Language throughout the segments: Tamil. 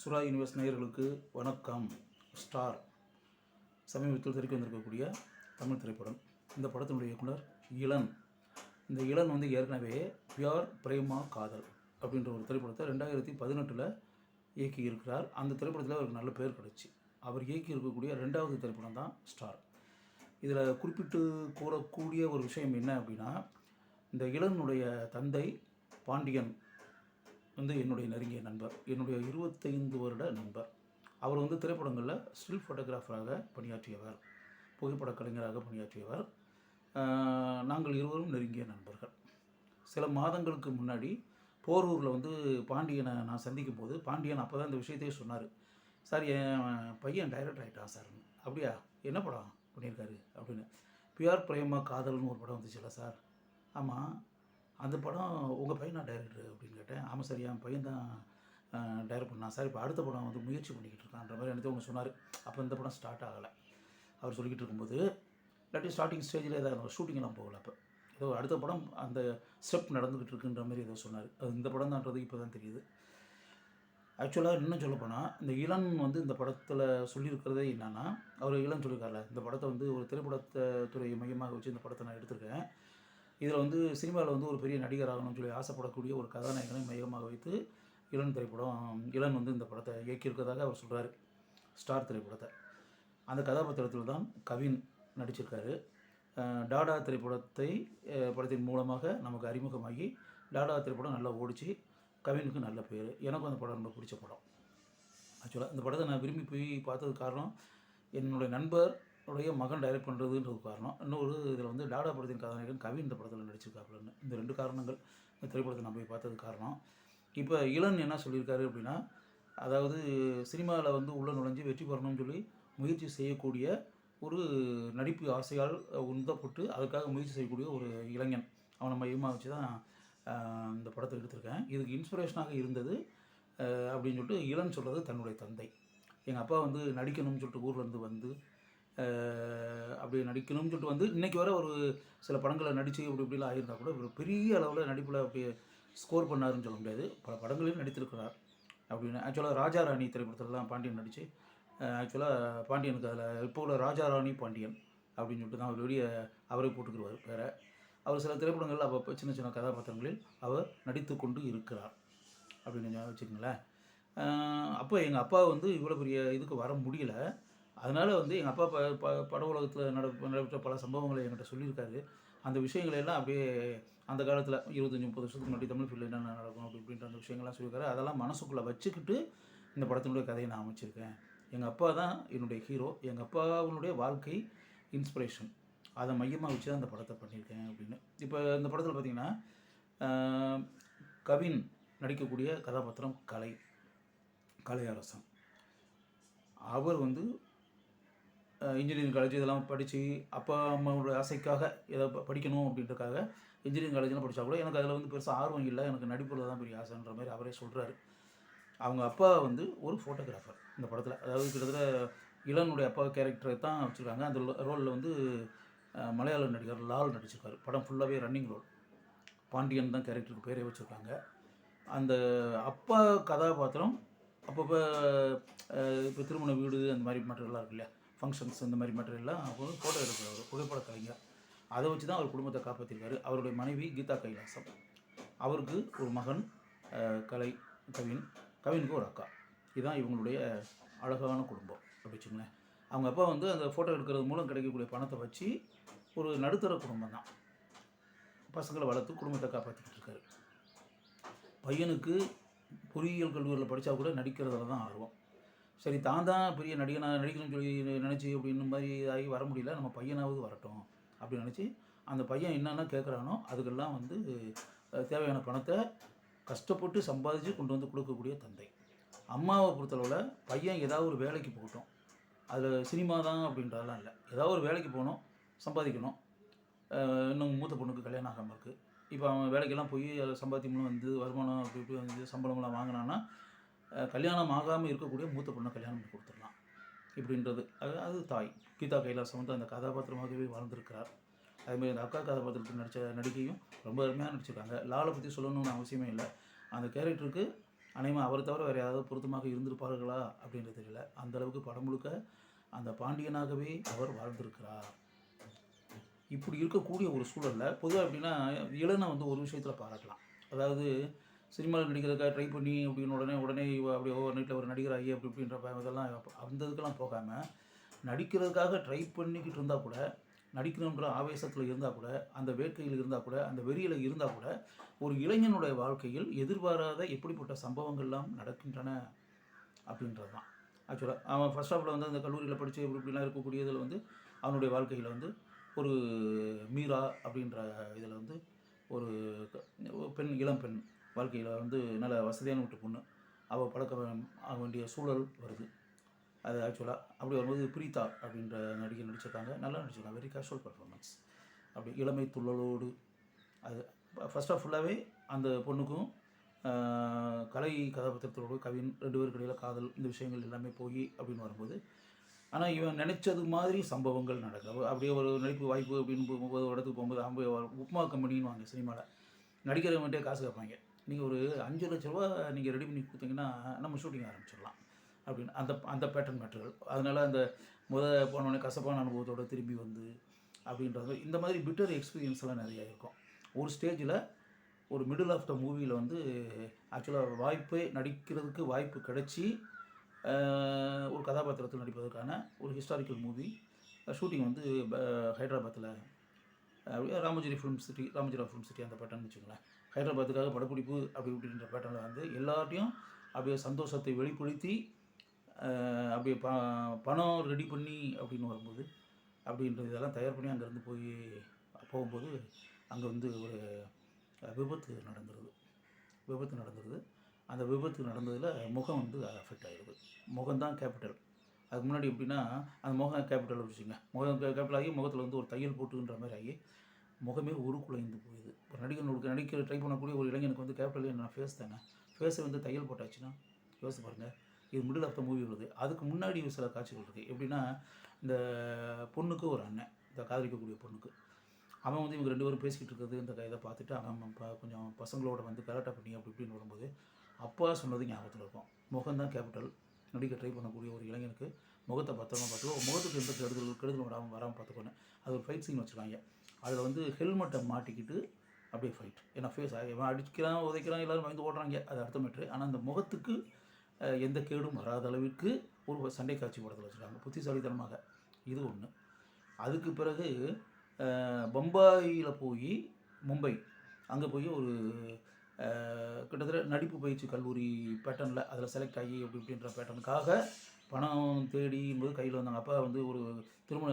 சுரா யூனிவர்ஸ் நேயர்களுக்கு வணக்கம். ஸ்டார். சமீபத்தில் திரைக்கு வந்திருக்கக்கூடிய தமிழ் திரைப்படம். இந்த படத்தினுடைய இயக்குனர் இளன். இந்த இளன் வந்து ஏற்கனவே பியார் பிரேமா காதல் அப்படின்ற ஒரு திரைப்படத்தை ரெண்டாயிரத்தி பதினெட்டில் இயக்கி இருக்கிறார் அந்த திரைப்படத்தில் அவருக்கு நல்ல பேர் கிடச்சி. அவர் இயக்கி இருக்கக்கூடிய ரெண்டாவது திரைப்படம் தான் ஸ்டார். இதில் குறிப்பிட்டு கூறக்கூடிய ஒரு விஷயம் என்ன அப்படின்னா இந்த இளனுடைய தந்தை பாண்டியன் வந்து என்னுடைய நெருங்கிய நண்பர் என்னுடைய இருபத்தைந்து வருட நண்பர். அவர் வந்து திரைப்படங்களில் ஸ்டில் ஃபோட்டோகிராஃபராக பணியாற்றியவர் புகைப்பட கலைஞராக பணியாற்றியவர். நாங்கள் இருவரும் நெருங்கிய நண்பர்கள். சில மாதங்களுக்கு முன்னாடி போரூரில் வந்து பாண்டியனை நான் சந்திக்கும் போது பாண்டியன் அப்போ தான் இந்த விஷயத்தையே சொன்னார். சார் என் பையன் டைரக்டர் ஆகிட்டான் சார்? அப்படியா? என்ன படம் பண்ணியிருக்காரு? அப்படின்னு. பிஆர் பிரேமா காதல்னு ஒரு படம் வந்துச்சுல்ல சார். ஆமாம் அந்த படம் உங்கள் பையனா டைரக்டர் அப்படின்னு கேட்டேன். ஆமாம் சார் என் பையன் தான் டைரக்ட் பண்ணான். சார் இப்போ அடுத்த படம் வந்து முயற்சி பண்ணிக்கிட்டு இருக்கான்ற மாதிரி எனக்கு ஒன்று சொன்னார். அப்போ இந்த படம் ஸ்டார்ட் ஆகலை. அவர் சொல்லிக்கிட்டு இருக்கும்போது இல்லாட்டி ஸ்டார்டிங் ஸ்டேஜில் ஏதாவது ஷூட்டிங்லாம் போகல அப்போ. ஏதோ அடுத்த படம் அந்த ஸ்டெப் நடந்துக்கிட்டு இருக்குன்ற மாதிரி ஏதோ சொன்னார். அது இந்த படம் தான்ன்றது இப்போ தான் தெரியுது ஆக்சுவலாக இன்னும் சொல்லப்போனால் இந்த இளன் வந்து இந்த படத்தில் சொல்லியிருக்கிறதே என்னென்னா அவர் இளன் சொல்லியிருக்காருல இந்த படத்தை வந்து ஒரு திரைப்படத்தை துறையை மையமாக வச்சு இந்த படத்தை நான் எடுத்திருக்கேன். இதில் வந்து சினிமாவில் வந்து ஒரு பெரிய நடிகர் ஆகணும்னு சொல்லி ஆசைப்படக்கூடிய ஒரு கதாநாயகனை மையமாக வைத்து இளன் திரைப்படம் இளன் வந்து இந்த படத்தை இயக்கியிருக்கிறதாக அவர் சொல்கிறார் ஸ்டார் திரைப்படத்தை. அந்த கதாபாத்திரத்தில் தான் கவின் நடிச்சிருக்காரு. டாடா திரைப்படத்தை படத்தின் மூலமாக நமக்கு அறிமுகமாகி டாடா திரைப்படம் நல்லா ஓடிச்சு கவினுக்கு நல்ல பேர். எனக்கும் அந்த படம் ரொம்ப பிடிச்ச படம். ஆக்சுவலாக இந்த படத்தை நான் விரும்பி போய் பார்த்தது காரணம் என்னுடைய நண்பர் உடைய மகன் டைரக்ட் பண்ணுறதுன்றது காரணம். இன்னொரு இதில் வந்து டாடா படத்தின் கதாநாயகன் கவின் இந்த படத்தில் நடிச்சிருக்காப்புலன்னு. இந்த ரெண்டு காரணங்கள் இந்த திரைப்படத்தை நம்ம பார்த்தது காரணம். இப்போ இளன் என்ன சொல்லியிருக்காரு அப்படின்னா அதாவது சினிமாவில் வந்து உள்ள நுழைஞ்சு வெற்றி பெறணும்னு சொல்லி முயற்சி செய்யக்கூடிய ஒரு நடிப்பு ஆசையால் உந்தப்பட்டு அதுக்காக முயற்சி செய்யக்கூடிய ஒரு இளைஞன். அவனை மையமாக வச்சு தான் இந்த படத்தை எடுத்திருக்கேன். இதுக்கு இன்ஸ்பிரேஷனாக இருந்தது அப்படின்னு சொல்லிட்டு இளன் சொல்கிறது தன்னுடைய தந்தை. எங்கள் அப்பா வந்து நடிக்கணும்னு சொல்லிட்டு ஊர்லேருந்து வந்து அப்படி நடிக்கணும்னு சொல்லிட்டு வந்து இன்றைக்கி வர ஒரு சில படங்களை நடித்து இப்படி இப்படிலாம் ஆகியிருந்தா கூட ஒரு பெரிய அளவில் நடிப்பில் அப்படி ஸ்கோர் பண்ணாருன்னு சொல்ல முடியாது. பல படங்களையும் நடித்திருக்கிறார். அப்படின்னு ஆக்சுவலாக ராஜா ராணி திரைப்படத்திலலாம் பாண்டியன் நடித்து ஆக்சுவலாக பாண்டியனுக்கு அதில் இப்போ உள்ள ராஜா ராணி பாண்டியன் அப்படின்னு சொல்லிட்டு தான் அவருடைய வெளியே அவரே போட்டுக்கிடுவார் வேறு. அவர் சில திரைப்படங்களில் அப்போ சின்ன சின்ன கதாபாத்திரங்களில் அவர் நடித்து கொண்டு இருக்கிறார். அப்படின்னு ஞாபகம் அப்போ எங்கள் அப்பா வந்து இவ்வளோ பெரிய இதுக்கு வர முடியல. அதனால் வந்து எங்கள் அப்பா ப ப பட உலகத்தில் நட நடைபெற்ற பல சம்பவங்களை என்கிட்ட சொல்லியிருக்காரு. அந்த விஷயங்களை எல்லாம் அப்படியே அந்த காலத்தில் இருபத்தஞ்சி முப்பது வருஷத்துக்கு முன்னாடி தமிழ் ஃபீல்டில் என்னென்ன நடக்கும் அப்படி அந்த விஷயங்கள்லாம் சொல்லியிருக்காரு. அதெல்லாம் மனசுக்குள்ளே வச்சுக்கிட்டு இந்த படத்தினுடைய கதையை நான் அமைச்சிருக்கேன். எங்கள் அப்பா தான் என்னுடைய ஹீரோ எங்கள் அப்பாவுடைய வாழ்க்கை இன்ஸ்பிரேஷன் அதை மையமாக வச்சு தான் அந்த படத்தை பண்ணியிருக்கேன் அப்படின்னு. இப்போ இந்த படத்தில் பார்த்தீங்கன்னா கவின் நடிக்கக்கூடிய கதாபாத்திரம் கலை கலையரசன். அவர் வந்து இன்ஜினியரிங் காலேஜ் இதெல்லாம் படித்து அப்பா அம்மாவோட ஆசைக்காக ஏதோ படிக்கணும் அப்படின்றக்காக இன்ஜினியரிங் காலேஜ்லாம் படித்தா கூட எனக்கு அதில் வந்து பெருசாக ஆர்வம் இல்லை. எனக்கு நடிப்பில் தான் பெரிய ஆசைன்ற மாதிரி அவரே சொல்கிறாரு அவங்க அப்பா வந்து ஒரு ஃபோட்டோகிராஃபர் இந்த படத்தில். அதாவது கிட்டத்தட்ட இளனுடைய அப்பா கேரக்டரை தான் வச்சுருக்காங்க. அந்த ரோலில் வந்து மலையாள நடிகர் லால் நடிச்சிருக்காரு. படம் ஃபுல்லாகவே ரன்னிங் ரோல் பாண்டியன் தான் கேரக்டருக்கு பேரே வச்சுருக்காங்க. அந்த அப்பா கதாபாத்திரம் அப்பப்போ இப்போ திருமண வீடு அந்த மாதிரி மெட்டீரியல்லாம் இருக்கு இல்லையா? ஃபங்க்ஷன்ஸ் இந்த மாதிரி மெட்டீரியல்லாம் அவர் ஃபோட்டோ எடுக்கிறவர் புகைப்பட கலைஞர். அதை வச்சு தான் அவர் குடும்பத்தை காப்பாற்றிருக்காரு அவருடைய மனைவி கீதா கைலாசம். அவருக்கு ஒரு மகன் கலை கவின் கவினுக்கு ஒரு அக்கா. இதுதான் இவங்களுடைய அழகான குடும்பம். அப்படி வச்சுங்களேன் அவங்க அப்பா வந்து அந்த ஃபோட்டோ எடுக்கிறது மூலம் கிடைக்கக்கூடிய பணத்தை வச்சு ஒரு நடுத்தர குடும்பம் தான். பசங்களை வளர்த்து குடும்பத்தை காப்பாற்றிக்கிட்டு இருக்காரு. பையனுக்கு பொறியியல் கல்லூரியில் படித்தா கூட நடிக்கிறதுல தான் ஆர்வம். சரி தான் தான் பெரிய நடிகனாக நடிக்கணும்னு சொல்லி நினச்சி அப்படின்னு மாதிரி ஆகி வர முடியல. நம்ம பையனாவது வரட்டும் அப்படின்னு நினச்சி அந்த பையன் என்னென்ன கேட்குறானோ அதுக்கெல்லாம் வந்து தேவையான பணத்தை கஷ்டப்பட்டு சம்பாதிச்சு கொண்டு வந்து கொடுக்கக்கூடிய தந்தை. அம்மாவை பொறுத்தளவில் பையன் ஏதாவது ஒரு வேலைக்கு போகட்டும். அதில் சினிமா தான் அப்படின்றதெல்லாம் இல்லை. ஏதாவது ஒரு வேலைக்கு போகணும் சம்பாதிக்கணும். இன்னும் மூத்த பொண்ணுக்கு கல்யாணம் ஆகாமல் இருக்குது இப்போ அவன் வேலைக்கெல்லாம் போய் அதில் சம்பாத்தியம்லாம் வந்து வருமானம் அப்படி இப்படி வந்து சம்பளம்லாம் வாங்கினான்னா கல்யாணம் ஆகாமல் இருக்கக்கூடிய மூத்த பொண்ணை கல்யாணம் பண்ணி கொடுத்துடலாம் இப்படின்றது. அது அது தாய். கீதா கைலாசம் வந்து அந்த கதாபாத்திரமாகவே வாழ்ந்திருக்கிறார். அதுமாதிரி அந்த அக்கா கதாபாத்திரத்தில் நடித்த நடிகையும் ரொம்ப அருமையாக நடிச்சிருக்காங்க. லாலை பற்றி சொல்லணும்னு அவசியமே இல்லை. அந்த கேரக்டருக்கு அனைவரும் அவரை தவிர வேறு யாராவது பொருத்தமாக இருந்திருப்பார்களா அப்படின்றது தெரியல. அந்த அளவுக்கு படம் முழுக்க அந்த பாண்டியனாகவே அவர் வாழ்ந்திருக்கிறார். இப்படி இருக்கக்கூடிய ஒரு சூழலில் பொதுவாக அப்படின்னா இளனை வந்து ஒரு விஷயத்தில் பாராட்டலாம். அதாவது சினிமாவில் நடிக்கிறதுக்காக ட்ரை பண்ணி அப்படின்னு உடனே உடனே இவ அப்படி ஓவர் நைட்டில் ஒரு நடிகராகி அப்படி இப்படின்ற இதெல்லாம் அந்த இதுக்கெல்லாம் போகாமல் நடிக்கிறதுக்காக ட்ரை பண்ணிக்கிட்டு இருந்தால் கூட நடிக்கணுன்ற ஆவேசத்தில் இருந்தால் கூட அந்த வேட்கையில் இருந்தால் கூட அந்த வெறியில் இருந்தால் கூட ஒரு இளைஞனுடைய வாழ்க்கையில் எதிர்பாராத எப்படிப்பட்ட சம்பவங்கள்லாம் நடக்கின்றன அப்படின்றது தான் ஆக்சுவலாக அவன் ஃபர்ஸ்ட் ஆஃபில் வந்து அந்த கல்லூரியில் படித்து இப்படி இப்படிலாம் இருக்கக்கூடியதில் வந்து அவனுடைய வாழ்க்கையில் வந்து ஒரு மீரா அப்படின்ற இதில் வந்து ஒரு பெண் இளம் பெண் வாழ்க்கையில் வந்து நல்ல வசதியான வீட்டு பொண்ணு. அவள் பழக்க ஆக வேண்டிய சூழல் வருது. அது ஆக்சுவலாக அப்படி வரும்போது பிரீதா அப்படின்ற நடிகை நடிச்சிருக்காங்க. நல்லா நடிச்சிருக்காங்க. வெரி கேஷுவல் பர்ஃபார்மன்ஸ் அப்படி இளமை துள்ளலோடு அது ஃபஸ்ட் ஆஃப் ஃபுல்லாகவே அந்த பொண்ணுக்கும் கலை கதாபாத்திரத்தோடு கவின் ரெண்டு பேருக்கு இடையில காதல் இந்த விஷயங்கள் எல்லாமே போய் அப்படின்னு வரும்போது ஆனால் இவன் நினைச்சது மாதிரி சம்பவங்கள் நடக்குது. அப்படியே ஒரு நடிப்பு வாய்ப்பு அப்படின்னு போகும்போது ஒரு இடத்துக்கு போகும்போது அவங்க உப்மா கம்பெனின்னு வாங்க சினிமாவில் நடிக்கிறவங்ககிட்டே காசு கேட்பாங்க நீங்கள் ஒரு அஞ்சு லட்ச ரூபா நீங்கள் ரெடி பண்ணி கொடுத்தீங்கன்னா நம்ம ஷூட்டிங் ஆரம்பிச்சிடலாம். அப்படின்னு அந்த அந்த பேட்டர்ன் மேட்டர்கள் அதனால் அந்த முத போனோடனே கசப்பான அனுபவத்தோட திரும்பி வந்து அப்படின்றது இந்த மாதிரி பிட்டர் எக்ஸ்பீரியன்ஸ்லாம் நிறையா இருக்கும். ஒரு ஸ்டேஜில் ஒரு மிடில் ஆஃப் த மூவியில் வந்து ஆக்சுவலாக வாய்ப்பே நடிக்கிறதுக்கு வாய்ப்பு கிடைச்சி ஒரு கதாபாத்திரத்தில் நடிப்பதற்கான ஒரு ஹிஸ்டாரிக்கல் மூவி ஷூட்டிங் வந்து ஹைதராபாத்தில் Ramoji film city Ramoji film city அந்த பட்டன்னு வச்சுக்கோங்களேன். ஹைதராபாத்துக்காக படப்பிடிப்பு அப்படி இப்படின்ற பேட்டர்னில் வந்து எல்லார்ட்டையும் அப்படியே சந்தோஷத்தை வெளிப்படுத்தி அப்படியே ப பணம் ரெடி பண்ணி அப்படின்னு வரும்போது அப்படின்ற இதெல்லாம் தயார் பண்ணி அங்கேருந்து போய் போகும்போது அங்கே வந்து ஒரு விபத்து நடந்துருது. விபத்து நடந்துருது. அந்த விபத்து நடந்ததில் முகம் வந்து அஃபெக்ட் ஆகிடுது முகம்தான் கேபிட்டல் அதுக்கு முன்னாடி எப்படின்னா அந்த முகம் கேபிட்டல் வச்சுங்க முகம் கேபிட்டல் ஆகி முகத்தில் வந்து ஒரு தையல் போட்டுன்ற மாதிரி ஆகி முகமே உருக்குலைந்து போயிடுது. ஒரு நடிகனுக்கு நடிக்க ட்ரை பண்ணக்கூடிய ஒரு இளைஞனுக்கு வந்து கேபிட்டல் என்ன ஃபேஸ் தானே? ஃபேஸை வந்து தையல் போட்டாச்சுன்னா யோசிச்சு பாருங்கள் இது மிடில் ஆஃப் த மூவி வருது அதுக்கு முன்னாடி சில காட்சிகள் இருக்குது எப்படின்னா இந்த பொண்ணுக்கு ஒரு அண்ணன் இந்த காதலிக்கக்கூடிய பொண்ணுக்கு. அவன் வந்து இவங்க ரெண்டு பேரும் பேசிக்கிட்டு இருக்கிறது இந்த இதை பார்த்துட்டு அவன் கொஞ்சம் பசங்களோட வந்து கலாட்டா பண்ணி அப்படி இப்படின்னு வரும்போது அப்பா சொன்னது ஞாபகத்தில் இருக்கும். முகம்தான் கேபிட்டல் நடிக்க ட்ரை பண்ணக்கூடிய ஒரு இளைஞனுக்கு முகத்தை பத்திரமா பார்த்துக்கோ. முகத்துக்கு எந்த கெடுதல் கெடுதல் வராமல் வராமல் பார்த்துக்கோன்னு. அது ஒரு ஃபைட் சீன் வச்சுருக்காங்க. அதில் வந்து ஹெல்மெட்டை மாட்டிக்கிட்டு அப்படியே ஃபைட் ஏன்னா ஃபேஸ் இவன் அடிக்கிறான் உதைக்கிறான் எல்லாரும் பயந்து ஓடுறாங்க. அது அடுத்த மீட்ரு ஆனால் அந்த முகத்துக்கு எந்த கேடும் வராத அளவிற்கு ஒரு சண்டை காட்சி படத்தில் வச்சுருக்காங்க. புத்திசாலித்தனமாக. இது ஒன்று அதுக்கு பிறகு பம்பாயில் போய் மும்பை. அங்கே போய் ஒரு கிட்டத்தட்ட நடிப்பு பயிற்சி கல்லூரி பேட்டர்னில் அதில் செலக்ட் ஆகி அப்படி இப்படின்ற பேட்டர்னுக்காக பணம் தேடி போது கையில் வந்தாங்க. அப்பா வந்து ஒரு திருமண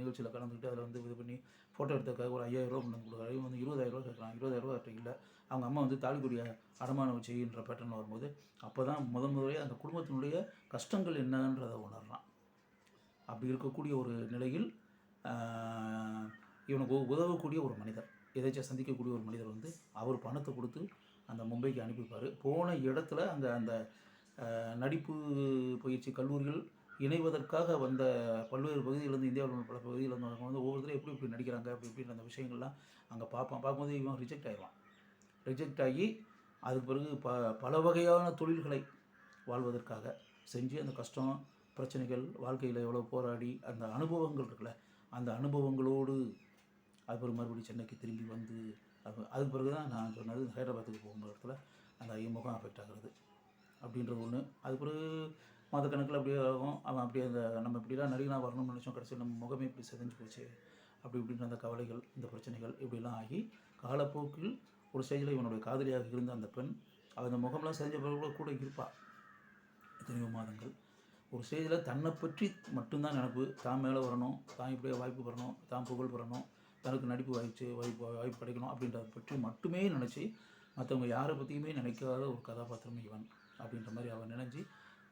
நிகழ்ச்சியில் கலந்துக்கிட்டு அதில் வந்து இது பண்ணி ஃபோட்டோ எடுத்ததுக்காக ஒரு ஐயாயிரம் ரூபா கொண்டு வந்து கொடுக்குறாரு. இவன் வந்து இருபதாயிரம் ரூபா கேட்குறான். இருபதாயிரம் ரூபா அவர்கிட்ட இல்லை. அவங்க அம்மா வந்து தாலிக்குடிய அடமானம் வச்சுன்ற பேட்டர்னில் வரும்போது அப்போ தான் முதன் முதலே அந்த குடும்பத்தினுடைய கஷ்டங்கள் என்னன்றதை உணர்றான். அப்படி இருக்கக்கூடிய ஒரு நிலையில் இவனுக்கு உதவக்கூடிய ஒரு மனிதர் எதாச்சும் சந்திக்கக்கூடிய ஒரு மனிதர் வந்து அவர் பணத்தை கொடுத்து அந்த மும்பைக்கு அனுப்பிப்பார் போன இடத்துல அங்கே அந்த நடிப்பு பயிற்சி கல்லூரிகள் இணைவதற்காக வந்த பல்வேறு பகுதியிலேருந்து இந்தியாவில் உள்ள பல பகுதியில் வந்து ஒவ்வொருத்தரும் எப்படி இப்படி நடிக்கிறாங்க அப்படி இப்படி அந்த விஷயங்கள்லாம் அங்கே பார்ப்பான் பார்க்கும்போது இவன் ரிஜெக்ட் ஆகிடுவான் ரிஜெக்ட் ஆகி அதுக்கு பிறகு ப பல வகையான தொழில்களை வாழ்வதற்காக செஞ்சு அந்த கஷ்டம் பிரச்சனைகள் வாழ்க்கையில் எவ்வளோ போராடி அந்த அனுபவங்கள் இருக்குல்ல அந்த அனுபவங்களோடு அது பிறகு மறுபடியும் சென்னைக்கு திரும்பி வந்து அது அதுக்கு பிறகு தான் நான் சொன்னது ஹைதராபாத்துக்கு போகும்போது இடத்துல அந்த ஐ அஃபெக்ட் ஆகிறது. அப்படின்றது ஒன்று அது பிறகு மாதக்கணக்கில் அப்படியே ஆகும் அவன் அப்படியே அந்த நம்ம இப்படிலாம் நடிகனாக வரணும்னு நினச்சோம். கடைசியில் நம்ம முகமே இப்படி செதஞ்சு போச்சு. அப்படி இப்படின்ற அந்த கவலைகள் இந்த பிரச்சனைகள் இப்படிலாம் ஆகி காலப்போக்கில் ஒரு ஸ்டேஜில் இவனுடைய காதலியாக இருந்த அந்த பெண் அவள் அந்த முகம்லாம் செஞ்ச பிறகு கூட கூட இருப்பாள் எத்தனையோ மாதங்கள். ஒரு ஸ்டேஜில் தன்னை பற்றி மட்டும்தான் நினப்பு. தான் மேலே வரணும் தான் இப்படியே வாய்ப்பு பெறணும் தான் புகழ் பெறணும் தனக்கு நடிப்பு வாய்ப்பு வாய்ப்பு வாய்ப்பு கிடைக்கணும் அப்படின்றத பற்றி மட்டுமே நினச்சி மற்றவங்க யாரை பற்றியுமே நினைக்காத ஒரு கதாபாத்திரம் இவன். அப்படின்ற மாதிரி அவன் நினச்சி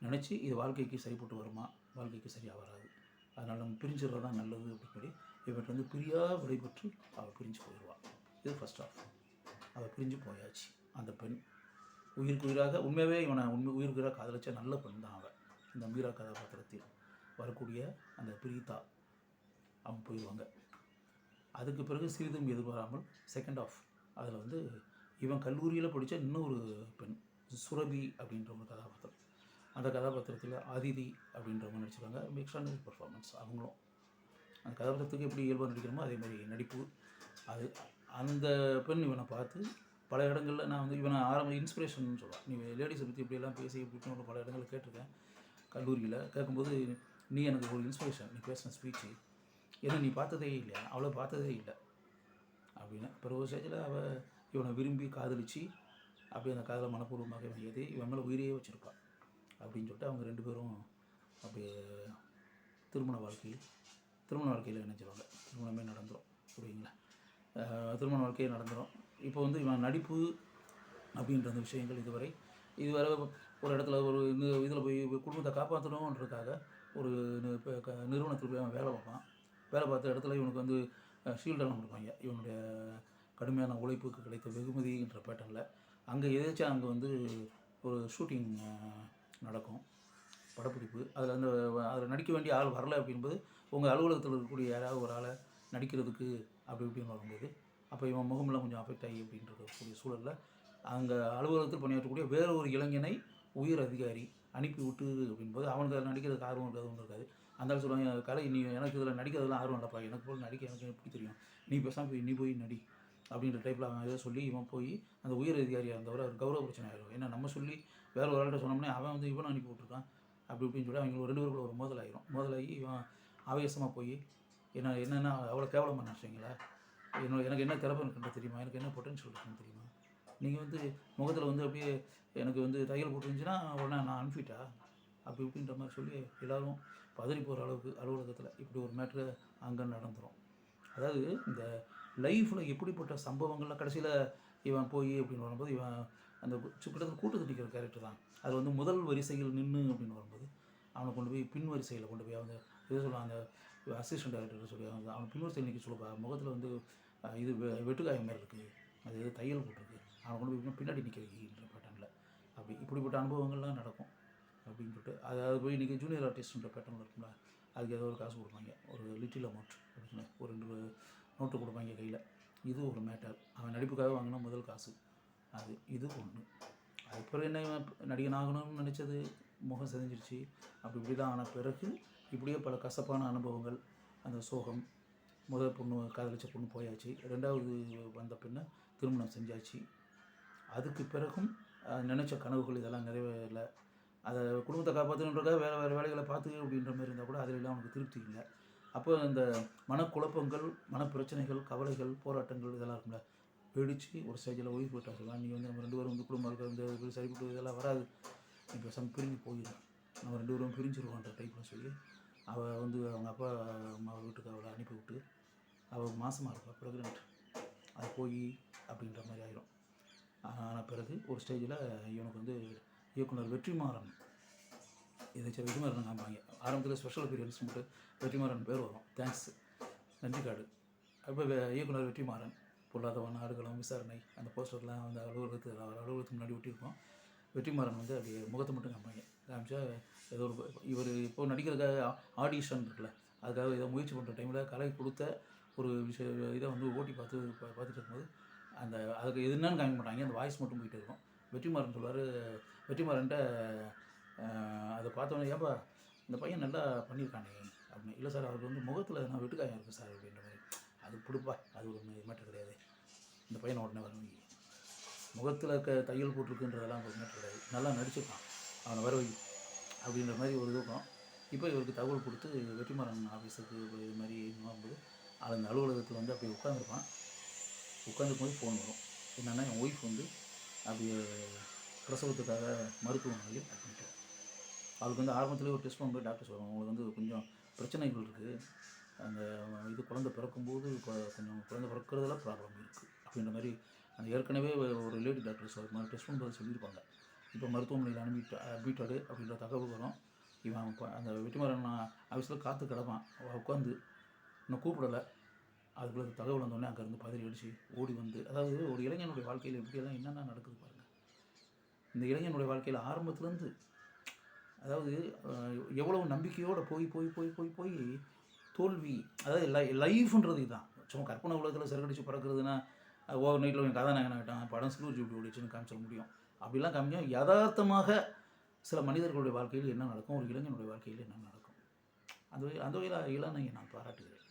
நினச்சி இது வாழ்க்கைக்கு சரிப்பட்டு வருமா? வாழ்க்கைக்கு சரியாக வராது. அதனால் நம்ம பிரிஞ்சுறது தான் நல்லது அப்படின்னு சொல்லி வந்து பிரியா விடைபெற்று அவள் பிரிஞ்சு போயிடுவாள் இது ஃபஸ்ட் ஆஃப் அவள் பிரிஞ்சு போயாச்சு. அந்த பெண் உயிருக்கு உயிராக உண்மையாகவே இவனை உண்மை உயிருக்கு உயிராக காதலிச்ச நல்ல பெண் தான் அவன் இந்த மீரா கதாபாத்திரத்தில் வரக்கூடிய அந்த பிரீதா அவங்க போயிடுவாங்க. அதுக்கு பிறகு சிறிதும் எதிர்பாராமல் செகண்ட் ஆஃப் அதில் வந்து இவன் கல்லூரியில் படித்த இன்னொரு பெண் சுரபி அப்படின்ற ஒரு கதாபாத்திரம். அந்த கதாபாத்திரத்தில் அதிதி அப்படின்றவங்க நடிச்சிருக்காங்க. ரொம்ப எக்ஸ்ட்ரானரி பர்ஃபார்மன்ஸ் அவங்களும். அந்த கதாபாத்திரத்துக்கு எப்படி இயல்பாக நடிக்கிறோமோ அதே மாதிரி நடிப்பு. அது அந்த பெண் இவனை பார்த்து பல இடங்களில் நான் வந்து இவனை ஆரம்ப இன்ஸ்பிரேஷன் சொல்லுவேன் நீ லேடிஸை பற்றி இப்படியெல்லாம் பேசி இப்படின்னு பல இடங்களில் கேட்டிருக்கேன். கல்லூரியில் கேட்கும்போது நீ எனக்கு ஒரு இன்ஸ்பிரேஷன் நீ பேசின ஸ்பீச்சு ஏன்னா நீ பார்த்ததே இல்லை அவளை பார்த்ததே இல்லை. அப்படின்னு. பிறகு ஒரு ஸ்டேஜில் அவள் இவனை விரும்பி காதலிச்சு அப்படியே அந்த காதலை மனப்பூர்வமாக வேண்டியது இவன் மேலே உயிரையே வச்சுருப்பாள் அப்படின்னு சொல்லிட்டு அவங்க ரெண்டு பேரும் அப்படியே திருமண வாழ்க்கையில் திருமண வாழ்க்கையில் இணைஞ்சிருவாங்க. திருமணமே நடந்துடும் புரியுங்களா திருமண வாழ்க்கையே நடந்துடும் இப்போ வந்து இவன் நடிப்பு அப்படின்ற அந்த விஷயங்கள் இதுவரை இதுவரை ஒரு இடத்துல ஒரு இதில் போய் குடும்பத்தை காப்பாற்றணுன்றதுக்காக ஒரு நிறுவனத்தில் போய் அவன் வேலை பார்ப்பான். வேலை பார்த்த இடத்துல இவனுக்கு வந்து ஷீல்டெல்லாம் கொடுப்பாங்க. இவனுடைய கடுமையான உழைப்புக்கு கிடைத்த வெகுமதின்ற பேட்டனில் அங்கே எதாச்சும் அங்கே வந்து ஒரு ஷூட்டிங் நடக்கும் படப்பிடிப்பு. அதில் அந்த அதில் நடிக்க வேண்டிய ஆள் வரல அப்படின்போது உங்கள் அலுவலகத்தில் இருக்கக்கூடிய யாராவது ஒரு ஆளை நடிக்கிறதுக்கு அப்படி இப்படின்னு வரும்போது அப்போ இவன் முகமெல்லாம் கொஞ்சம் அஃபெக்ட் ஆகி அப்படின்றக்கூடிய சூழலில் அங்கே அலுவலகத்தில் பணியாற்றக்கூடிய வேற ஒரு இளைஞனை உயர் அதிகாரி அனுப்பி விட்டு அப்படின்போது அவனுக்கு அதில் நடிக்கிறதுக்கு ஆர்வம் இருக்காது ஒன்றும் இருக்காது. அந்த ஆள் சொல்லுவாங்க கலை நீ எனக்கு இதில் நடிக்கிறதுலாம் ஆர்வம் இல்லைப்பா. எனக்கு போல் நடிக்க எனக்கு எப்படி தெரியும்? நீ பேசாமல் போய் நீ போய் நடி. அப்படின்ற டைப்பில் அவன் இதை சொல்லி இவன் போய் அந்த உயர் அதிகாரியாக இருந்தவர் அவர் கௌரவ பிரச்சனை ஆயிடும் ஏன்னா நம்ம சொல்லி வேறு ஒரு ஆள்கிட்ட சொன்னோம்னே அவன் வந்து இவனை அனுப்பி விட்ருக்கான் அப்படி இப்படின்னு சொல்லி அவங்க ரெண்டு பேருக்குள்ள ஒரு மோதல் ஆயிரும் மோதலாகி இவன் ஆவேசமாக போய் என்ன என்னென்ன அவ்வளோ கேவலமாக நினச்சிங்களா என்னோட எனக்கு என்ன திறமை இருக்குன்னு தெரியுமா? எனக்கு என்ன பொட்டன்ஷியல் இருக்குன்னு தெரியுமா? நீங்கள் வந்து முகத்தில் வந்து அப்படியே எனக்கு வந்து தையல் போட்டுருந்துச்சுன்னா உடனே நான் அனுப்பிட்டா? அப்படி இப்படின்ற மாதிரி சொல்லி எல்லாரும் பதறி போகிற அளவுக்கு அலுவலகத்தில் இப்படி ஒரு மேட்ரு அங்கே நடந்துரும். அதாவது இந்த லைஃப்பில் எப்படிப்பட்ட சம்பவங்கள்லாம் கடைசியில் இவன் போய் அப்படின்னு வரும்போது இவன் அந்த கிட்டத்தட்ட கூட்டத்தில் நிற்கிற கேரக்டர் தான். அது வந்து முதல் வரிசையில் நின்று அப்படின்னு வரும்போது அவனை கொண்டு போய் பின் வரிசையில் கொண்டு போய் அவங்க இது சொல்லுவாங்க அந்த அசிஸ்டன்ட் டைரக்டர் சொல்லி அவங்க அவன் பின் வரிசையில் நிற்க சொல்லுப்பா முகத்தில் வந்து இது வெ- வெட்டுக்காயம் மாதிரி இருக்குது அது எது தையல் போட்டிருக்கு அவனை கொண்டு போய் பின்னாடி நிற்க பேட்டர்னில் அப்படி இப்படிப்பட்ட அனுபவங்கள்லாம் நடக்கும் அப்படின்னு சொல்லிட்டு அதாவது போய் இன்றைக்கி ஜூனியர் ஆர்டிஸ்ட்ன்ற பேட்டர்னில் இருக்கும்ல அதுக்கு ஏதோ ஒரு காசு கொடுப்பாங்க ஒரு லிட்டில் அமௌண்ட் அப்படின்னு ஒரு ரெண்டு நோட்டு கொடுப்பாங்க கையில். இது ஒரு மேட்டர் அவன் நடிப்புக்காக வாங்கின முதல் காசு. அது இது ஒன்று அதுக்கப்புறம் என்ன நடிகன் ஆகணும்னு நினச்சது? முகம் செதிஞ்சிருச்சு அப்படி இப்படி தான் ஆன பிறகு இப்படியே பல கசப்பான அனுபவங்கள். அந்த சோகம் முதல் பொண்ணு காதலிச்ச பொண்ணு போயாச்சு. ரெண்டாவது வந்த பின்ன திருமணம் செஞ்சாச்சு. அதுக்கு பிறகும் நினச்ச கனவுகள் இதெல்லாம் நிறைவேறலை. அதை குடும்பத்தை காப்பாற்றணுன்றக்காக வேறு வேறு வேலைகளை பார்த்து அப்படின்ற மாதிரி இருந்தால் கூட அதிலெல்லாம் அவனுக்கு திருப்தி இல்லை. அப்போ அந்த மனக்குழப்பங்கள் மனப்பிரச்சனைகள் கவலைகள் போராட்டங்கள் இதெல்லாம் இருக்கும்ல. வெடித்து ஒரு ஸ்டேஜில் ஒய்ஃப் விட்டா சொல்லலாம் நீ வந்து நம்ம ரெண்டு பேரும் வந்து குடும்பம் இருக்கிற இந்த இது சரிப்பட்டு இதெல்லாம் வராது. இப்போ சம் பிரிஞ்சு போயிடும் நம்ம ரெண்டு பேரும் பிரிஞ்சிருவோன்ற டைப்பில் சொல்லி அவள் வந்து அவங்க அப்பா அம்மா வீட்டுக்கு அவளை அனுப்பி விட்டு அவள் மாதமாக இருப்பாள் ப்ரெக்னென்ட் அது போய் அப்படின்ற மாதிரி ஆயிரும். ஆன பிறகு ஒரு ஸ்டேஜில் இவனுக்கு வந்து இயக்குனர் வெற்றிமாறன் இதை வெற்றிமாறன் காமிப்பாங்க ஆரம்பத்தில் ஸ்பெஷல் அப்பியரன்ஸ் மட்டும் வெற்றிமாறன் பேர் வரும். தேங்க்ஸ் நன்றி கார்டு அப்போ இயக்குனர் வெற்றிமாறன் பொல்லாதவன் ஆடுகளம் விசாரணை அந்த போஸ்டர்லாம் வந்து அலுவலகத்தில் அவர் அலுவலகத்துக்கு முன்னாடி ஒட்டியிருக்கோம். வெற்றிமாறன் வந்து அப்படியே முகத்தை மட்டும் காமிப்பாங்க காமிச்சா ஏதோ ஒரு இவர் இப்போ நடிக்கிறதுக்காக ஆடிஷன் இருக்குல்ல அதுக்காக ஏதோ முயற்சி பண்ணுற டைமில் கலை கொடுத்த ஒரு விஷய இதை வந்து ஓட்டி பார்த்து பா- பார்த்துட்டு இருக்கும்போது அந்த அதுக்கு எதுனான்னு காமிக்க மாட்டாங்க அந்த வாய்ஸ் மட்டும் போயிட்டு இருக்கும். வெற்றிமாறன் சொல்வார் வெற்றிமாறன்ட்ட அதை பார்த்தோன்னே ஏப்பா இந்த பையன் நல்லா பண்ணியிருக்கானே. அப்படின்னு. இல்லை சார் அவருக்கு வந்து முகத்தில் நான் வெட்டுக்காயம் இருக்குது சார் அப்படின்ற மாதிரி. அது பிடிப்பா அது ஒரு மேட்டர் கிடையாது. இந்த பையனை உடனே வரணும் முகத்தில் இருக்க தையல் போட்டிருக்குன்றதெல்லாம் ஒரு மேட்டர் கிடையாது. நல்லா நடிச்சிருக்கான். அவனை வர வை அப்படின்ற மாதிரி ஒரு இதுக்கும் இப்போ இவருக்கு தகவல் கொடுத்து வெற்றிமாறன் ஆஃபீஸுக்கு இது மாதிரி வரும்போது அந்த அலுவலகத்தில் வந்து அப்படி உட்காந்துருப்பான் உட்காந்துருக்கும் போது ஃபோன் வரும். என்னென்னா என் ஒய்ஃப் வந்து அப்படியே பிரசவத்துக்காக மருத்துவமனையில் அட்மிட் அவளுக்கு வந்து ஆரம்பத்திலே ஒரு டெஸ்ட் பண்ணும்போது டாக்டர் சொல்லுவாங்க அவங்களுக்கு வந்து கொஞ்சம் பிரச்சனைகள் இருக்குது அந்த இது குழந்தை பிறக்கும்போது கொஞ்சம் குழந்தை பிறக்கிறதுல ப்ராப்ளம் இருக்குது அப்படின்ற மாதிரி அந்த ஏற்கனவே ஒரு ரிலேட்டிவ் டாக்டர் சொல் மாதிரி டெஸ்ட் பண்ணும்போது சொல்லியிருப்பாங்க. இப்போ மருத்துவமனையில் அனுப்பிட்டு அட்மிட்டடு அப்படின்ற தகவல் வரும். இவன் அந்த வெட்டிமரன் ஆஃபீஸில் காற்று கிடப்பான். உட்காந்து இன்னும் கூப்பிடலை. அதுக்குள்ள தகவல் வந்தோடனே அங்கேருந்து பதறி அடித்து ஓடி வந்து அதாவது ஒரு இளைஞனுடைய வாழ்க்கையில் எப்படியெல்லாம் என்னென்ன நடக்குது பாருங்கள் இந்த இளைஞனுடைய வாழ்க்கையில் ஆரம்பத்துலேருந்து அதாவது எவ்வளோ எவ்வளவு நம்பிக்கையோடு போய் போய் போய் போய் போய் தோல்வி அதாவது லை லைஃப்ன்றது இதுதான். சும்மா கற்பனை உலகத்தில் சிறகடிச்சு பறக்கிறதுனா ஓவர் நைட்டில் என் கதாநாயகன் ஆகிட்டான் படம் சிலூர் இப்படி ஓடிச்சுன்னு காமிச்சிட முடியும். அப்படிலாம் காமிக்க யதார்த்தமாக சில மனிதர்களுடைய வாழ்க்கையில் என்ன நடக்கும்? ஒரு இளைஞனுடைய வாழ்க்கையில் என்ன நடக்கும்? அந்த வகையில் அந்த வகையில் இளனை நான் பாராட்டுகிறேன்.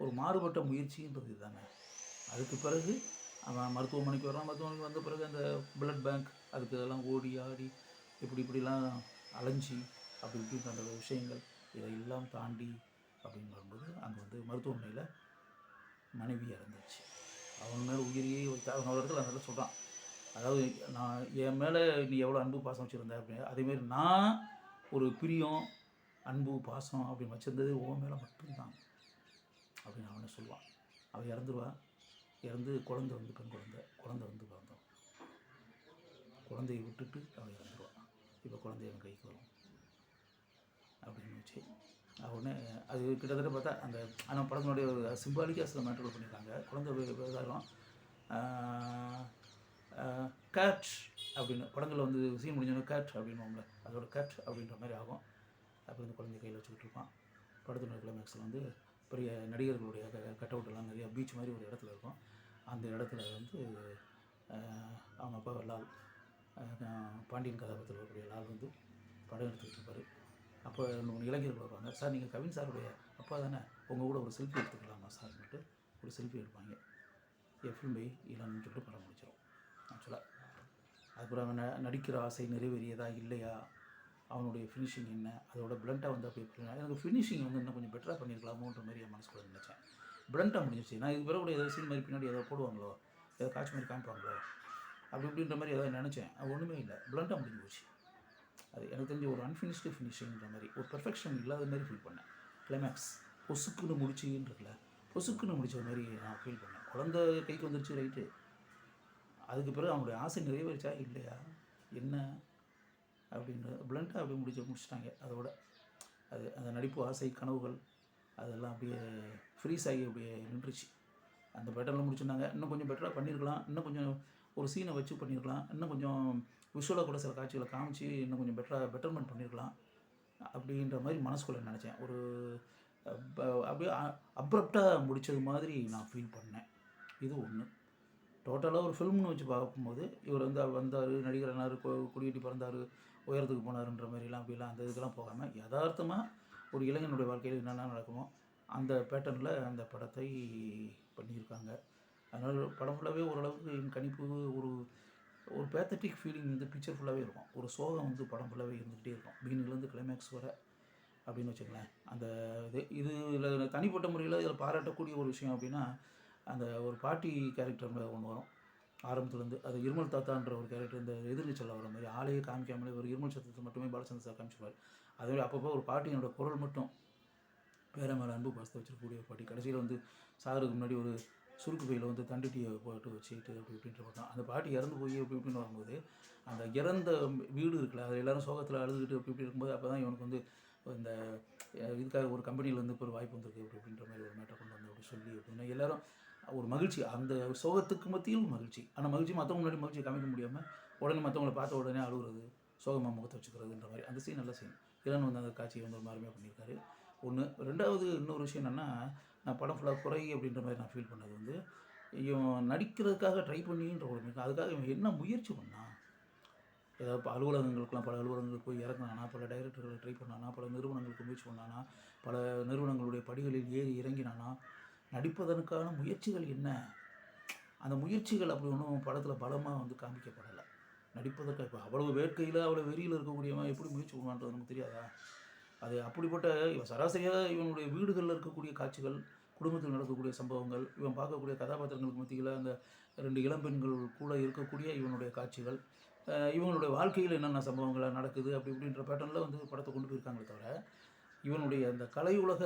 ஒரு மாறுபட்ட முயற்சின்றது இதுதானே. அதுக்கு பிறகு அவன் மருத்துவமனைக்கு வரான் மருத்துவமனைக்கு வந்த பிறகு அந்த பிளட் பேங்க் அதுக்கு இதெல்லாம் ஓடி ஆடி இப்படி இப்படிலாம் அலைஞ்சி அப்படி இப்படி பண்ணுற விஷயங்கள் இதையெல்லாம் தாண்டி அப்படின்னு வரும்போது அங்கே வந்து மருத்துவமனையில் மனைவி இறந்துச்சு அவன் மேலே உயிரியே ஒரு இடத்துல அந்த இடத்துல சொல்கிறான் அதாவது நான் என் மேலே நீ எவ்வளோ அன்பு பாசம் வச்சுருந்த அப்படின்னு. அதேமாரி நான் ஒரு பிரியம் அன்பு பாசம் அப்படின்னு வச்சுருந்தது உன் மேலே மட்டும்தான் அப்படின்னு அவனை சொல்லுவான். அவன் இறந்துருவான் இறந்து குழந்தை வந்து பெண் குழந்தை குழந்தை வந்து பிறந்தோம் குழந்தையை விட்டுட்டு அவன் இறந்து இப்போ குழந்தை என் கைக்கு வரும். அப்படின்னு வச்சு உடனே அது கிட்டத்தட்ட பார்த்தா அந்த ஆனால் படத்தினுடைய சிம்பாலிக்காக சில மேட்டர்கள் பண்ணியிருக்காங்க குழந்தை வி- விவகாரம் கேட் அப்படின்னு படங்களில் வந்து சீன் முடிஞ்சோன்னா கேட் அப்படின்னுவோம்ல அதோட கேட் அப்படின்ற மாதிரி ஆகும். அப்படி இந்த குழந்தை கையில் வச்சுக்கிட்டு இருப்பான். படத்தினுடைய கிளைமேக்ஸில் வந்து பெரிய நடிகர்களுடைய கட் அவுட்டெல்லாம் நிறையா பீச் மாதிரி ஒரு இடத்துல இருக்கும். அந்த இடத்துல வந்து அவங்க அப்பா லால் பாண்டியன் கதாபாத்திரத்தில் வரக்கூடிய லால் வந்து படம் எடுத்துக்கிட்டு இருப்பார் அப்போ இளைஞர்கள் வருவாங்க சார் நீங்கள் கவின் சாருடைய அப்பா தானே? உங்கள் கூட ஒரு செல்ஃபி எடுத்துக்கலாமா சார் சொல்லிட்டு ஒரு செல்ஃபி எடுப்பாங்க. எஃப்எம் பை இல்லைன்னு சொல்லிட்டு படம் முடிச்சிடும் ஆக்சுவலாக அதுக்கப்புறம் அவன் ந- நடிக்கிற ஆசை நிறைவேறியதா இல்லையா? அவனுடைய ஃபினிஷிங் என்ன? அதோட பிளண்ட்டாக வந்து அப்படி எப்படி எனக்கு ஃபினிஷிங் வந்து இன்னும் கொஞ்சம் பெட்டராக பண்ணியிருக்கலாமோன்ற மாதிரி என் மனசுக்குள்ள நினச்சேன். பிளண்ட்டாக முடிஞ்சிருச்சு. நான் இது பிறகு கூட ஏதாவது சீன் மாதிரி பின்னாடி ஏதாவது போடுவாங்களோ? ஏதாவது காட்சி மாதிரி காமிப்பாங்களோ? அப்படி இப்படின்ற மாதிரி ஏதாவது நினச்சேன். அது ஒன்றுமே இல்லை. பிளண்டாக முடிஞ்சு போச்சு. அது எனக்கு தெரிஞ்ச ஒரு அன்ஃபினிஷ்டு ஃபினிஷிங்கிற மாதிரி ஒரு பெர்ஃபெக்ஷன் இல்லாத மாதிரி ஃபீல் பண்ணேன். கிளைமேக்ஸ் பொசுக்குன்னு முடிச்சுன்றதுல பொசுக்குன்னு முடிச்ச மாதிரி நான் ஃபீல் பண்ணேன். குழந்தை கைக்கு வந்துருச்சு ரைட்டு அதுக்கு பிறகு அவனுடைய ஆசை நிறைவேறிச்சா? இல்லையா? என்ன? அப்படின்ற பிளண்ட்டாக அப்படியே முடிச்சு முடிச்சிட்டாங்க. அதோட அது அந்த நடிப்பு ஆசை கனவுகள் அதெல்லாம் அப்படியே ஃப்ரீஸ் ஆகி அப்படியே நின்றுச்சு. அந்த பேட்டர்னில் முடிச்சிருந்தாங்க. இன்னும் கொஞ்சம் பெட்டராக பண்ணியிருக்கலாம் இன்னும் கொஞ்சம் ஒரு சீனை வச்சு பண்ணியிருக்கலாம் இன்னும் கொஞ்சம் விஷுவலாக கூட சில காட்சிகளை காமிச்சு இன்னும் கொஞ்சம் பெட்டராக பெட்டர்மெண்ட் பண்ணியிருக்கலாம் அப்படின்ற மாதிரி மனசுக்குள்ளே நினச்சேன். ஒரு அப்படியே அப்ரப்டாக முடித்தது மாதிரி நான் ஃபீல் பண்ணேன். இது ஒன்று டோட்டலாக ஒரு ஃபில்ம்னு வச்சு பார்க்கும்போது இவர் வந்து வந்தார் நடிகரானார் குடியேட்டி பிறந்தார் உயரத்துக்கு போனாருன்ற மாதிரிலாம் அப்படிலாம் அந்த இதுக்கெல்லாம் போகாமல் யதார்த்தமாக ஒரு இளைஞனுடைய வாழ்க்கையில் என்னென்ன நடக்குமோ அந்த பேட்டர்னில் அந்த படத்தை பண்ணியிருக்காங்க. அதனால் படம் ஃபுல்லாகவே ஓரளவுக்கு என் கணிப்பு ஒரு ஒரு பேத்தட்டிக் ஃபீலிங் வந்து பிக்சர் ஃபுல்லாகவே இருக்கும். ஒரு சோகம் வந்து படம் ஃபுல்லாகவே இருந்துக்கிட்டே இருக்கும். பிகினிங்லேருந்து கிளைமேக்ஸ் வர அப்படின்னு வச்சுக்கோங்களேன். அந்த இது இது இதில் தனிப்பட்ட முறையில் இதில் பாராட்டக்கூடிய ஒரு விஷயம் அப்படின்னா அந்த ஒரு பாட்டி கேரக்டர் ஒன்று வரும். ஆரம்பத்துலேருந்து அது இருமல் தாத்தான்ற ஒரு கேரக்டர் இந்த எதிர்நீச்சல் வர மாதிரி ஆளையே காமிக்காமலே ஒரு இருமல் சத்தத்தை மட்டுமே பாலச்சந்திர சார் காமிச்சிருவார். அதே அப்பப்போ ஒரு பாட்டியினோட குரல் மட்டும் வேறு மேலே அன்பு பாசத்தை வச்சிருக்கக்கூடிய ஒரு பாட்டி. கடைசியில் வந்து சாருக்கு முன்னாடி ஒரு சுருக்கு பையில் வந்து தண்டுட்டியை போட்டு வச்சுக்கிட்டு அப்படி இப்படின்ற பார்த்தோம் அந்த பாட்டி இறந்து போய் அப்படி இப்படின்னு வரும்போது அந்த இறந்த வீடு இருக்குல்ல அதில் எல்லாரும் சோகத்தில் அழுதுகிட்டு அப்படி இப்படி இருக்கும்போது அப்போ தான் இவனுக்கு வந்து இந்த இதுக்காக ஒரு கம்பெனியில் வந்து இப்போ ஒரு வாய்ப்பு வந்திருக்கு அப்படி அப்படின்ற மாதிரி ஒரு மேட்டர் கொண்டு வந்து அப்படி சொல்லி அப்படின்னா எல்லாரும் ஒரு மகிழ்ச்சி. அந்த சோகத்துக்கு மத்தியில் மகிழ்ச்சி. ஆனால் மகிழ்ச்சி மற்றவங்க முன்னாடி மகிழ்ச்சி காமிக்க முடியாமல் உடனே மற்றவங்கள பார்த்த உடனே அழுகுறது சோகமாக முகத்தை வச்சுக்கிறதுன்ற மாதிரி. அந்த சீன் நல்ல சீன் இளன் வந்து அந்த காட்சியை வந்து ஒரு மாதிரி பண்ணியிருக்காரு. ஒன்று ரெண்டாவது இன்னொரு விஷயம் என்னென்னா நான் படம் ஃபுல்லாக குறை அப்படின்ற மாதிரி நான் ஃபீல் பண்ணது வந்து இவன் நடிக்கிறதுக்காக ட்ரை பண்ணின்ற ஒரு அதுக்காக இவன் என்ன முயற்சி பண்ணான் ஏதாவது இப்போ அலுவலகங்களுக்குலாம் பல அலுவலகங்களுக்கு போய் இறங்கினானா பல டைரக்டர்களை ட்ரை பண்ணானா பல நிறுவனங்களுக்கு முயற்சி பண்ணானா பல நிறுவனங்களுடைய படிகளில் ஏறி இறங்கினானா நடிப்பதற்கான முயற்சிகள் என்ன? அந்த முயற்சிகள் அப்படி ஒன்றும் படத்தில் பலமாக வந்து காமிக்கப்படலை. நடிப்பதற்கு இப்போ அவ்வளவு வேட்கையில் அவ்வளோ வெறியில் இருக்கக்கூடியவன் எப்படி முயற்சி பண்ணுவான்றது நமக்கு தெரியாதா? அது அப்படிப்பட்ட இவன் சராசரியாக இவனுடைய வீடுகளில் இருக்கக்கூடிய காட்சிகள் குடும்பத்தில் நடக்கக்கூடிய சம்பவங்கள் இவன் பார்க்கக்கூடிய கதாபாத்திரங்களுக்கு மத்தியில் அந்த ரெண்டு இளம்பெண்கள் கூட இருக்கக்கூடிய இவனுடைய காட்சிகள். இவனுடைய இவங்களுடைய வாழ்க்கையில் என்னென்ன சம்பவங்கள் நடக்குது அப்படி இப்படின்ற பேட்டர்னில் வந்து படத்தை கொண்டு போயிருக்காங்களே தவிர இவனுடைய அந்த கலை உலக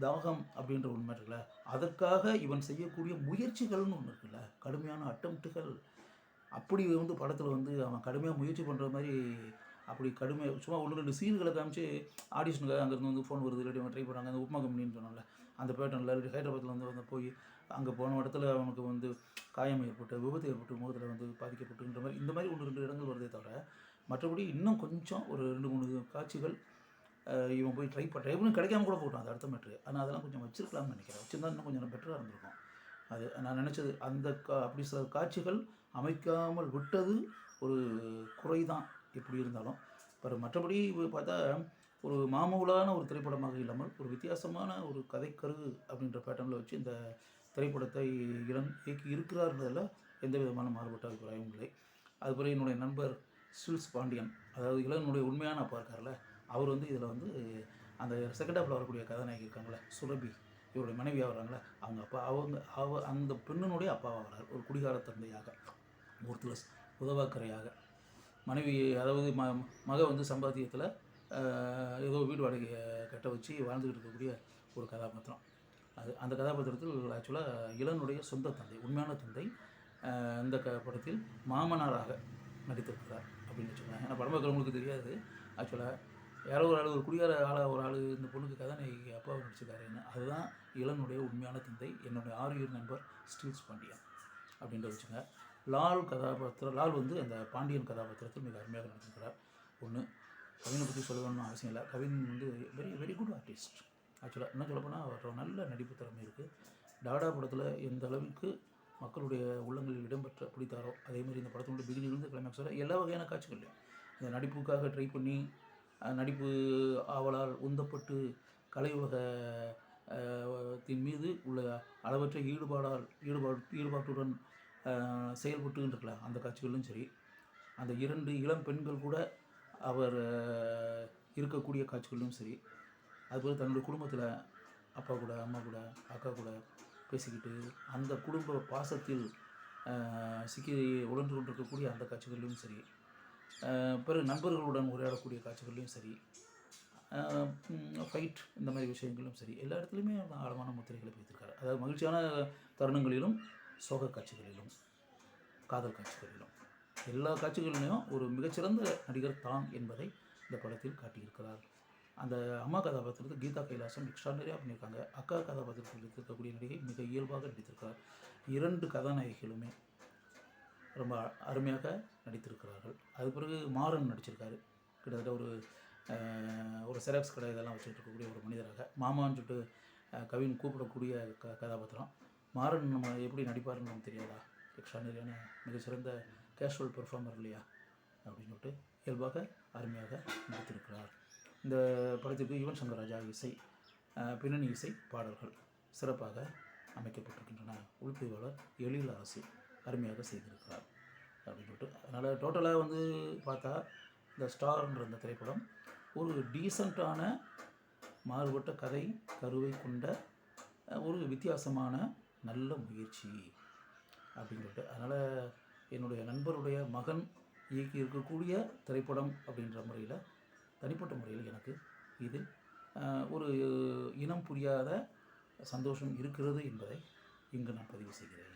தாகம் அப்படின்ற ஒன்று இருக்குல்ல அதற்காக இவன் செய்யக்கூடிய முயற்சிகள்னு ஒன்று இருக்குல்ல கடுமையான அட்டம்ப்ட்டுகள் அப்படி வந்து படத்தில் வந்து அவன் கடுமையாக முயற்சி பண்ணுற மாதிரி அப்படி கடுமையாக சும்மா ஒன்று ரெண்டு சீன்களை காமிச்சு ஆடிஷனுக்கு அங்கேருந்து வந்து ஃபோன் வருது இல்லாட்டி அவன் ட்ரை பண்ணுறாங்க அந்த உப்மா கம்பெனின்னு சொன்னால அந்த பேட்டர்னில் இல்லாட்டி ஹைதராபாத்தில் வந்து வந்து போய் அங்கே போன இடத்துல அவனுக்கு வந்து காயம் ஏற்பட்டு விபத்து ஏற்பட்டு முகத்தில் வந்து பாதிக்கப்பட்டுன்ற மாதிரி இந்த மாதிரி ஒன்று ரெண்டு இடங்கள் வருதே தவிர மற்றபடி இன்னும் கொஞ்சம் ஒரு ரெண்டு மூணு காட்சிகள் இவன் போய் ட்ரை பண்ணுற ட்ரை கிடைக்காம கூட போட்டான் அது அடுத்த மேட்ரு ஆனால் அதெல்லாம் கொஞ்சம் வச்சிருக்கலாம்னு நினைக்கிறேன். வச்சிருந்தா இன்னும் கொஞ்சம் பெட்டராக இருந்திருக்கும். அது நான் நினச்சது அந்த கா அப்படி சில காட்சிகள் அமைக்காமல் விட்டது ஒரு குறை தான் எப்படி இருந்தாலும். ਪਰ மற்றபடி பார்த்தா ஒரு மாமூலான ஒரு திரைப்படமாக இல்லாமல் ஒரு வித்தியாசமான ஒரு கதைக்கரு அப்படின்ற பேட்டர்னில் வச்சு இந்த திரைப்படத்தை இளம் இயக்கி இருக்கிறார்ன்றதில் எந்த விதமான மாறுபட்ட அபிப்பிராயம் இல்லை அதுபோல் என்னுடைய நண்பர் சில்ஸ் பாண்டியன் அதாவது இளனுடைய உண்மையான அப்பா இருக்கார்ல அவர் வந்து இதில் வந்து அந்த செகண்ட் ஹாஃபில் வரக்கூடிய கதாநாயகி இருக்காங்களே சுரபி இவருடைய மனைவியாக வராங்களே அவங்க அப்பா அவங்க அவ அந்த பெண்ணினுடைய அப்பாவாக வரார் ஒரு குடிகார தந்தையாக ஒருத்தர் உதவாக்கரையாக. மனைவி அதாவது ம மக வந்து சம்பாத்தியத்தில் ஏதோ வீடு வாடகையை கட்ட வச்சு வாழ்ந்துக்கிட்டு இருக்கக்கூடிய ஒரு கதாபாத்திரம். அது அந்த கதாபாத்திரத்தில் ஆக்சுவலாக இளனுடைய சொந்த தந்தை உண்மையான தந்தை இந்த க படத்தில் மாமனாராக நடித்திருக்கிறார் அப்படின்னு வச்சுக்கோங்க ஏன்னா படம் பார்க்குறவங்களுக்கு தெரியாது. ஆக்சுவலாக யாரோ ஒரு ஆள் ஒரு குடியார ஆளாக ஒரு ஆள் இந்த பொண்ணுக்கு கதாநாயகி அப்பாவை நடிச்சிருக்காருன்னு அதுதான் இளனுடைய உண்மையான தந்தை என்னுடைய ஆரியர் நண்பர் ஸ்டீல்ஸ் பாண்டியன் அப்படின்ற வச்சுங்க லால் கதாபாத்திரம் லால் வந்து அந்த பாண்டியன் கதாபாத்திரத்தில் மிக அருமையாக நடிச்சிருக்கிறார் ஒன்று கவினை பற்றி சொல்லணும்னு அவசியம் இல்லை. கவின் வந்து வெரி வெரி குட் ஆர்டிஸ்ட் ஆக்சுவலாக என்ன சொல்லப்போனால் அவர் நல்ல நடிப்பு திறமை இருக்குது டாடா படத்தில் எந்த அளவுக்கு மக்களுடைய உள்ளங்களில் இடம்பெற்ற பிடித்தாரோ அதே மாதிரி இந்த படத்தினுடைய பிகினிலிருந்து கிளைமேக்ஸ் வர எல்லா வகையான காட்சிகள்லையும் இந்த நடிப்புக்காக ட்ரை பண்ணி நடிப்பு ஆவலால் உந்தப்பட்டு கலை உலக தின் மீது உள்ள அளவற்ற ஈடுபாடால் ஈடுபாடு ஈடுபாட்டுடன் அஹ், செயல்பட்டு இருக்கல அந்த காட்சிகளிலும் சரி. அந்த இரண்டு இளம் பெண்கள் கூட அவர் இருக்கக்கூடிய காட்சிகளிலும் சரி. அதுபோல் தன்னுடைய குடும்பத்தில் அப்பா கூட அம்மா கூட அக்கா கூட பேசிக்கிட்டு அந்த குடும்ப பாசத்தில் சிக்கி உழன்று கொண்டிருக்கக்கூடிய அந்த காட்சிகளிலும் சரி. பிற நண்பர்களுடன் உரையாடக்கூடிய காட்சிகளிலும் சரி. ஃபைட் இந்த மாதிரி விஷயங்களும் சரி. எல்லா இடத்துலையுமே ஆழமான முத்திரைகளை வைத்திருக்காரு அதாவது மகிழ்ச்சியான தருணங்களிலும் சோக காட்சிகளிலும் காதல் காட்சிகளிலும். எல்லா காட்சிகளிலும் ஒரு மிகச்சிறந்த நடிகர் தான் என்பதை இந்த படத்தில் காட்டியிருக்கிறார். அந்த அம்மா கதாபாத்திரத்தில் கீதா கைலாசம் எக்ஸ்ட்ரானரியாக பண்ணியிருக்காங்க. அக்கா கதாபாத்திரத்தில் இருக்கக்கூடிய நடிகை மிக இயல்பாக நடித்திருக்கிறார். இரண்டு கதாநாயகிகளுமே ரொம்ப அருமையாக நடித்திருக்கிறார்கள். அது பிறகு மாறன் நடிச்சிருக்காரு. கிட்டத்தட்ட ஒரு ஒரு செராக்ஸ் கடை இதெல்லாம் வச்சுட்டு இருக்கக்கூடிய ஒரு மனிதராக. மாமான்னு சொல்லிட்டு கவின் கூப்பிடக்கூடிய க கதாபாத்திரம். மாறன் நம்ம எப்படி நடிப்பாருன்னு நமக்கு தெரியாதா? எக்ஸ்ட்ரானரியான மிகச்சிறந்த கேஷுவல் பெர்ஃபார்மர் இல்லையா? அப்படின்னு சொல்லிட்டு இயல்பாக அருமையாக நடித்திருக்கிறார். இந்த படத்திற்கு யுவன் சங்கர் ராஜா இசை பின்னணி இசை பாடல்கள் சிறப்பாக அமைக்கப்பட்டிருக்கின்றன. ஒளிப்பதிவாளர் எழில் அரசு அருமையாக செய்திருக்கிறார் அப்படின்னு சொல்லிட்டு. அதனால் டோட்டலாக வந்து பார்த்தா இந்த ஸ்டார்ன்ற இந்த திரைப்படம் ஒரு டீசண்டான மாறுபட்ட கதை கருவை கொண்ட ஒரு வித்தியாசமான நல்ல முயற்சி அப்படின்னு சொல்லிட்டு. அதனால் என்னுடைய நண்பருடைய மகன் இயக்கி இருக்கக்கூடிய திரைப்படம் அப்படின்ற முறையில் தனிப்பட்ட முறையில் எனக்கு இது ஒரு இனம் புரியாத சந்தோஷம் இருக்கிறது என்பதை இங்கு நான் பதிவு செய்கிறேன்.